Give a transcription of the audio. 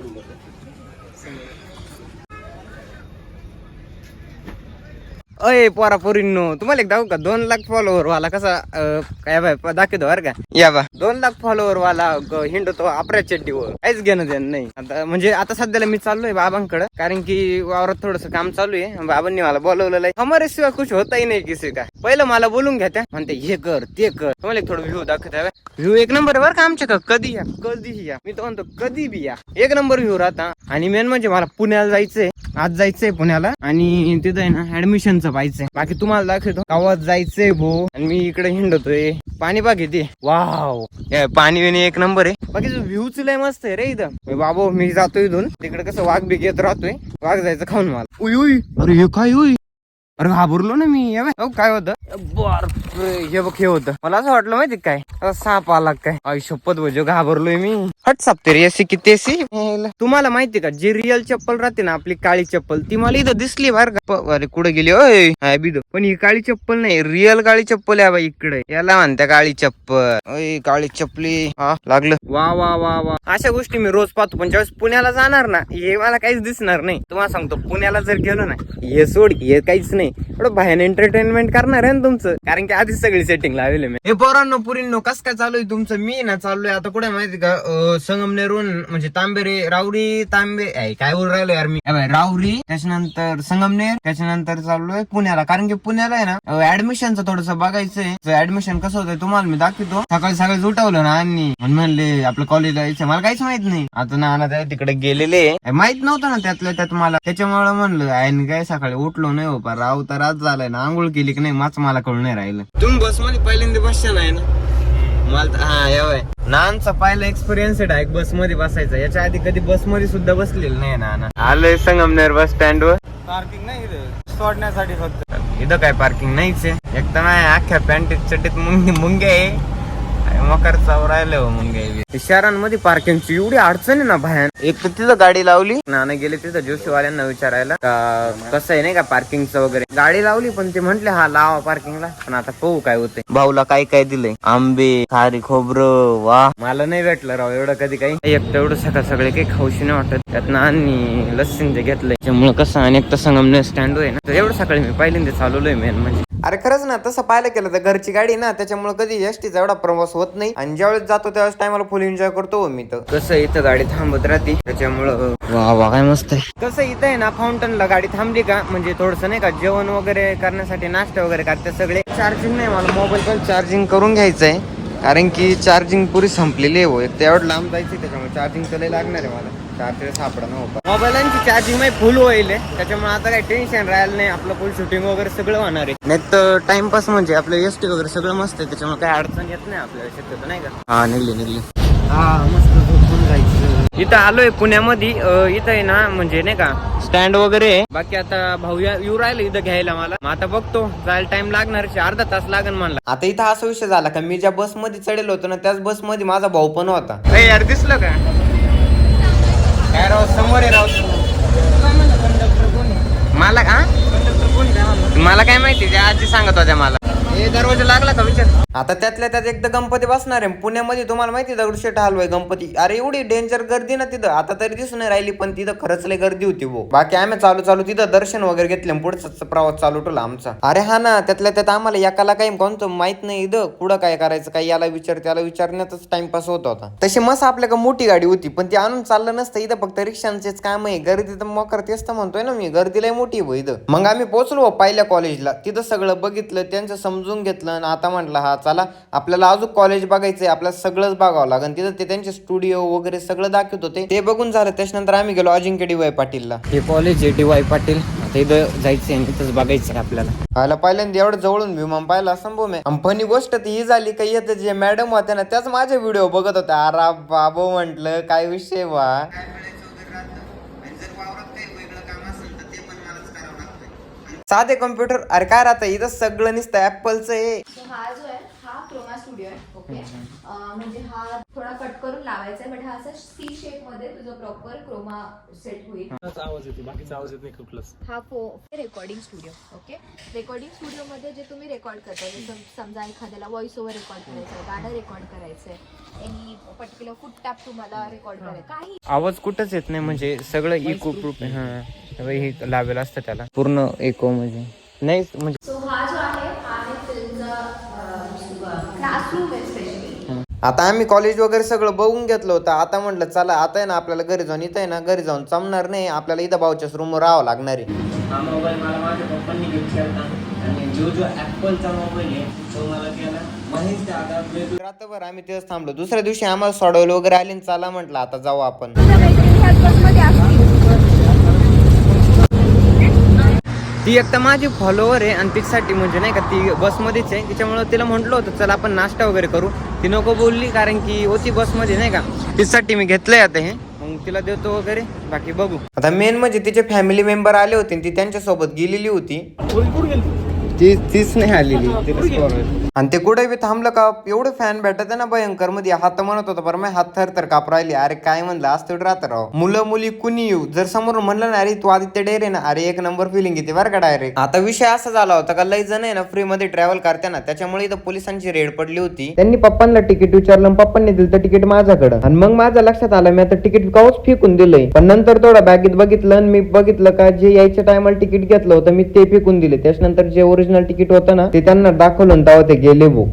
すみません。अय पोरा पोरींनो तुम्हाला एक दाखवू का? दोन लाख फॉलोवर वाला कसा काय बाय दाखवतो बरं का? या बा. दोन लाख फॉलोवर वाला हिंडतो आपल्या चड्डीवर. काहीच घेणं देणं नाही. आता म्हणजे आता सध्याला मी चाललोय बाबांकडे कारण की वावरात थोडस काम चालू आहे. बाबांनी मला बोलवलेलं आहे. हमारे शिवाय कुछ होताही नाही किसी का. पहिलं मला बोलून घ्या त्या. म्हणते हे कर ते कर. तुम्हाला एक थोडं व्ह्यू दाखवत व्ह्यू एक नंबर बरं का आमच्या का कधी या? कधीही या? मी तर म्हणतो कधी बी या. एक नंबर व्ह्यू राहता. आणि मेन म्हणजे मला पुण्याला जायचंय. आज जायचंय पुण्याला. आणि तिथं आहे ना ऍडमिशनचं पाहिजे बाकी तुम्हाला दाखवतो. गावात जायचंय भो. आणि मी इकडे हिंडतोय. पाणी बाकी ते. वाव. पाणी बिणी एक नंबर आहे. बाकी व्ह्यूच लय मस्त आहे रे इथं. बाबो मी जातो इथून. तिकडे कसं वाघ बी घेत राहतोय. वाघ जायचं खाऊन मला. उई उई. अरे हे काय उई? अरे घाबरलो ना मी. काय होतं? बापरे, हे बघ हे होतं. मला असं वाटलं माहिती काय? आता साप आला काय? आई शपथ बजो घाबरलोय मी. हट सापते रे असे की तेसी तुम्हाला माहिती का जी रिअल चप्पल राहते ना आपली काळी चप्पल ती मला इथं दिसली बार अरे कुठे गेली? ओय हाय पण ही काळी चप्पल नाही रिअल काळी चप्पल आहे बाई इकडे. याला म्हणत्या काळी चप्पल. ओय काळी चप्पली. हा लागलं. वा वा वा वा. अशा गोष्टी मी रोज पाहतो पण ज्यावेळेस पुण्याला जाणार ना हे मला काहीच दिसणार नाही. तुम्हाला सांगतो पुण्याला जर गेलो ना हे सोड हे काहीच नाही. थोडं भयान एंटरटेनमेंट करणार आहे ना तुमचं? कारण की आधीच सगळी सेटिंग लावले मी. हे पोरांनो पुरींनो कस काय चालू आहे तुमचं? मी ना चाललोय आता कुठे माहिती का? संगमनेरून म्हणजे तांबेरे राऊरी तांबे काय बोल राहिलो यार मी. राऊरी त्याच्यानंतर संगमनेर त्याच्यानंतर चाललोय पुण्याला. कारण की पुण्याला आहे ना ऍडमिशनचं थोडस बघायचंय. ऍडमिशन कसं होतंय तुम्हाला मी दाखवतो. सकाळी सकाळी उठवलं ना आणि म्हणले आपलं कॉलेज जायचं मला काहीच माहीत नाही. आता ना तिकडे गेलेले. माहीत नव्हतं ना त्यातलं त्यात मला. त्याच्यामुळे म्हणलं आईन काय सकाळी उठलो नाही हो राव तर आज झालाय ना. आंघोळ केली की नाही माच मला कळून नाही राहिलं. तुम्ही बसमध्ये पहिल्यांदा बसच्या नाही ना? मला तर- हा नानचा पहिला एक्सपिरियन्स आहे बसमध्ये बसायचा. याच्या आधी कधी बसमध्ये सुद्धा बसलेलं नाही ना आलोय संगमनेर बस स्टँड वर. पार्किंग नाही इथं. सोडण्यासाठी फक्त. इथं काय पार्किंग नाहीच आहे. एक तर नाही अख्ख्या पॅन्टीत चड्डीत मुंगे मुंगे आहे. मकर चावरायला हो मुंगे. शहरांमध्ये पार्किंगची एवढी अडचण आहे ना भयान एक तर तिथं गाडी लावली. नाना गेले तिथं जोशीवाल्यांना विचारायला. का कसं आहे नाही का पार्किंगचं वगैरे? गाडी लावली पण ते म्हंटले हा लावा पार्किंगला पण आता पाहू काय होते भाऊला काय काय दिलंय? आंबे खारी खोबरं वा. मला नाही भेटलं राव एवढं कधी काही. एक तेवढं सकाळ सगळे काही खाऊशी नाही वाटत. त्यातनं आणि लस्सीन ते घेतलंय. त्यामुळे कसं आणि एक तर संगमनेर स्टँड आहे ना. एवढं सकाळी मी पहिल्यांदा चालवलोय मेन म्हणजे. अरे खरंच ना तसं पाहायला केलं तर घरची गाडी ना त्याच्यामुळे कधी एसटीचा एवढा प्रवास होत नाही. आणि ज्यावेळेस जातो त्यावेळेस टायमाला फुल एन्जॉय करतो हो मी तर. कसं इथं गाडी थांबत राहते त्याच्यामुळं वा वा काय मस्त आहे. कसं इथं आहे ना फाउंटनला गाडी थांबली का म्हणजे थोडस नाही का जेवण वगैरे करण्यासाठी नाश्ता वगैरे करते सगळे. चार्जिंग नाही मला मोबाईल पण चार्जिंग करून घ्यायचंय. कारण की चार्जिंग पुरी संपलेली आहे हो. एक तर एवढं लांब जायची त्याच्यामुळे चार्जिंग तर लागणार आहे मला. चार्जर सापडा नव्हता मोबाईलांची चार्जिंग माझी फुल होईल. त्याच्यामुळे आता काही टेन्शन राहिलं नाही. आपलं फुल शूटिंग वगैरे सगळं होणार आहे. नाही तर टाइमपास म्हणजे आपलं एस टी वगैरे सगळं मस्त आहे. त्याच्यामुळे काही अडचण येत नाही आपल्याला शक्यतो नाही का? हा निघले निघले. हा मस्त झोपून जायचं. इथं आलोय पुण्यामध्ये. इथं आहे ना म्हणजे नाही का स्टँड वगैरे बाकी आता भाऊ येऊ राहिलं इथं घ्यायला मला. मग आता बघतो. जायला टाइम लागणार अर्धा तास लागेल म्हणला. आता इथं असा विषय झाला का मी ज्या बसमध्ये चढेल होतो ना त्याच बसमध्ये माझा भाऊ पण होता. यार दिसलं का? काय राव समोर आहे राव. मला का मला काय माहिती त्या आजी सांगत होत्या मला. दरवाजा लागला का विचार? आता त्यातल्या त्यात एकदा गणपती बसणार आहे. पुण्यामध्ये तुम्हाला माहिती दगडूशेठ हलवाय गणपती. अरे एवढी डेंजर गर्दी ना तिथं. आता तरी दिसून नाही राहिली पण तिथं खरंच लय गर्दी होती भो. बाकी आम्ही चालू चालू तिथं दर्शन वगैरे घेतले पुढचा प्रवास चालू ठेवला आमचा. अरे हा ना त्यातल्या त्यात आम्हाला एकाला काही कोणतं माहीत नाही इथं. कुठं काय करायचं काय याला विचार त्याला विचारण्यातच टाइमपास होत होता. तशी मस्त आपल्या का मोठी गाडी होती पण ती आणून चाललं नसतं. इथं फक्त रिक्षांचेच काम आहे. गर्दी तर मकर तेच तर म्हणतोय ना मी. गर्दीला मोठी भो इथं. मग आम्ही पोहोचलो पहिल्या कॉलेजला तिथं सगळं बघितलं त्यांचं समजून घेतलं आणि आता म्हटलं हा चला आपल्याला अजून कॉलेज बघायचंय आपल्याला सगळंच बघावं लागेल तिथं ते त्यांचे स्टुडिओ वगैरे सगळं दाखवत होते. ते बघून झालं त्याच्यानंतर आम्ही गेलो अजिंक्य डी वाय पाटीलला. हे कॉलेज आहे डी वाय पाटील. आता इथं जायचंय आणि इथंच बघायचं आपल्याला. पाहिला पहिल्यांदा एवढं जवळून विमान पाहिला संभव मी आणि फनी गोष्ट ती ही झाली काही येते जे मॅडम होत्या ना त्याच माझे व्हिडिओ बघत होत्या. अरा बाबो म्हंटल काय विषय वा साधे कम्प्युटर अरे काय राहतं? इथं सगळं नुसतं ऍपलचं हा. जो आहे हा क्रोमा स्टुडिओ आहे ओके म्हणजे हा थोडा कट करून लावायचा आहे बट हा असा सी शेपमध्ये तुझं प्रॉपर क्रोमा सेट होईल. आवाज येते बाकीचा आवाज येत नाही कुठलाच. हा फो रेकॉर्डिंग स्टुडिओ ओके रेकॉर्डिंग स्टुडिओमध्ये जे तुम्ही रेकॉर्ड करताय जसं समजा एखाद्याला व्हॉइस ओव्हर रेकॉर्ड करायचं आहे गाणं रेकॉर्ड करायचं आहे एनी पर्टिक्युलर फुट टॅप तुम्हाला रेकॉर्ड करायचं काही आवाज कुठंच येत नाही म्हणजे सगळं इको प्रूफ हा लावेल असतं त्याला. पूर्ण इको म्हणजे नाही म्हणजे आता आम्ही कॉलेज वगैरे सगळं बघून घेतलं होतं. आता म्हटलं चला आता आहे ना आपल्याला घरी जाऊन इथं आहे ना घरी जाऊन जमणार नाही. आपल्याला इथं भाऊच्याच रूमवर राहावं लागणार आहे. हा मोबाईल मला माझ्या पप्पांनी गिफ्ट केला आणि जो जो ॲपलचा मोबाईल आहे तो मला केला. महेश दादा वेगळं रात्रभर आम्ही तिथंच थांबलो. दुसऱ्या दिवशी आम्हाला सोडवलं वगैरे आले आणि चला म्हटलं आता जाऊ आपण. ती एक तर माझी फॉलोवर आहे आणि तिच्यासाठी म्हणजे नाही का ती बसमध्येच आहे. त्याच्यामुळे तिला म्हटलं होतं चल आपण नाश्ता वगैरे करू. ती नको बोलली कारण की होती बसमध्ये नाही का. तिच्यासाठी मी घेतलंय आता हे. मग तिला देतो वगैरे. बाकी बघू. आता मेन म्हणजे तिचे फॅमिली मेंबर आले होते आणि ती त्यांच्यासोबत गेलेली होती. कुठे गेली ती तीच नाही आलेली. आणि ते कुठे बी थांबलं का एवढं फॅन भेटत ना भयंकरमध्ये हात म्हणत होता बरं माझे हात थर तर काप राहिली. अरे काय म्हणलं आज तेवढं राहतं राव. मुलं मुली कुणी येऊ? जर समोर म्हणलं ना अरे तू आदित्य डेरे ना अरे एक नंबर फिलिंग येते बरं का डायरेक्ट आता विषय असा झाला होता का लई जण आहे ना फ्री मध्ये ट्रॅव्हल करते ना त्याच्यामुळे इथं पोलिसांची रेड पडली होती. त्यांनी पप्पांना तिकीट विचारलं पप्पांनी दिलं तर तिकीट माझ्याकडं. आणि मग माझ्या लक्षात आलं मी आता तिकीट काऊच फेकून दिलंय. पण नंतर थोडं बॅगेत बघितलं आणि मी बघितलं का जे यायच्या टायमाला तिकीट घेतलं होतं मी ते फेकून दिले. त्याच्यानंतर जे ओरिजिनल तिकीट होतं ना ते त्यांना दाखवलं आणि तेव्हा ते गेले बुक.